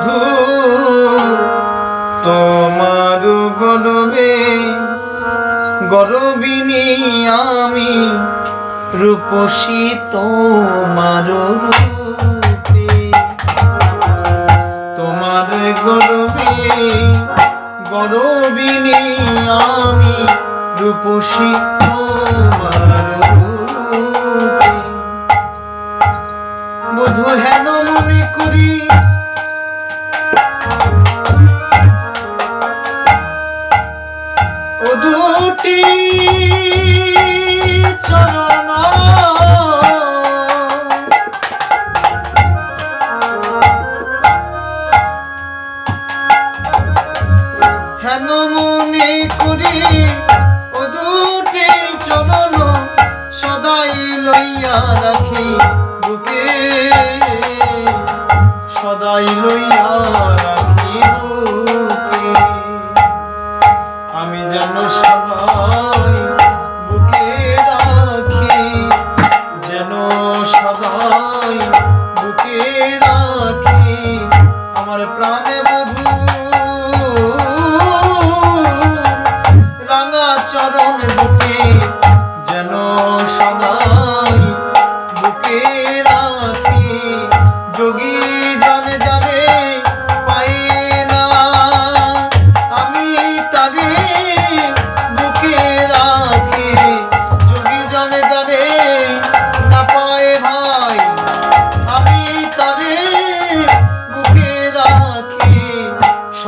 বধু তোমার গরবে গরবিনী আমি রূপসী তোমার রূপে। তোমার গরবে গরবিনী আমি রূপসী তোমার দুটি চরণ হেন মনে করি ও দুটি চরণ সদাই লইয়া রাখি বুকে। সদাই লইয়া সদাই বুকে রাখি। আমার প্রাণে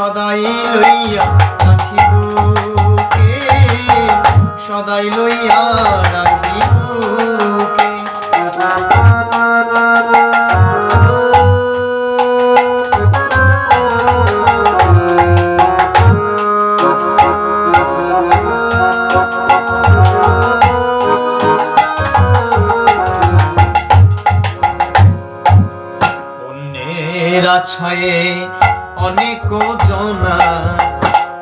সদাই লইয়া রাখি বুকে সদাই লইয়া রাখি বুকে অন্যের আছায়ে অনেক জনা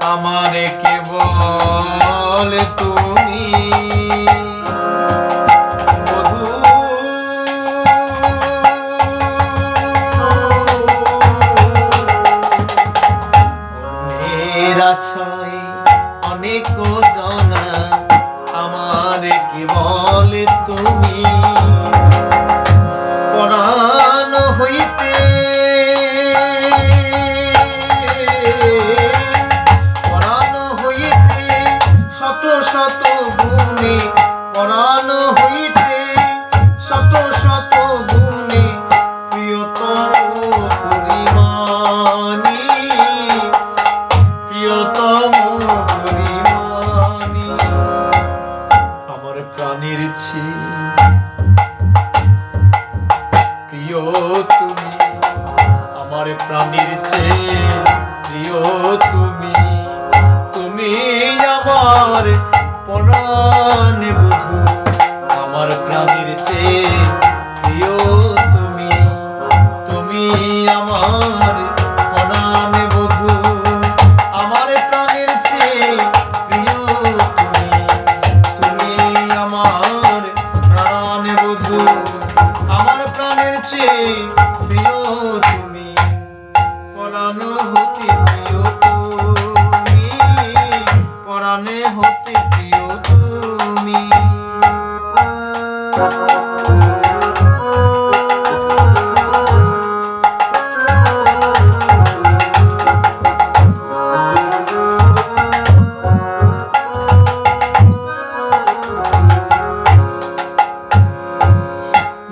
আমারে কেবল তুমি? অনেক জনা আমারে কেবল তুমি?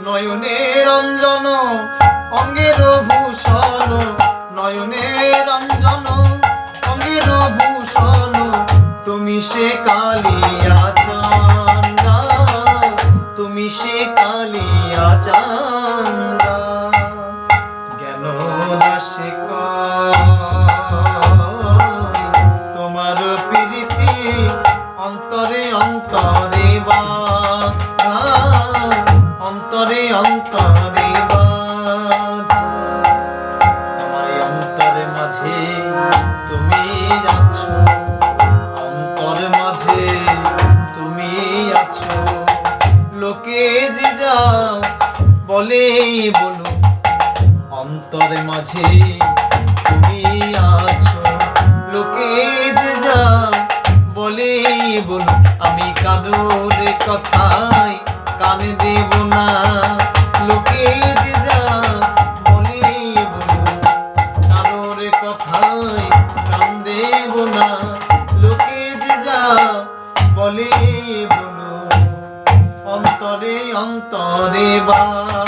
নয়নে রঞ্জন অঙ্গের ভূষণ নয়নে রঞ্জন অঙ্গের ভূষণ, তুমি সে কালিয়া চান্দা, তুমি সে কালিয়া চান্দা জ্ঞান দাসে তোমার প্রীতি অন্তরে অন্তরে বা অন্তরে মাঝে তুমি আছো। লোকে যে যা বলে বলো, আমি কাদুর কথায় কান দেব না। লোকে যে যা বলে বলো কারোর কথায় কান দেব না। লোকে যে যা বলে বলো, অন্তরে অন্তরে বাধা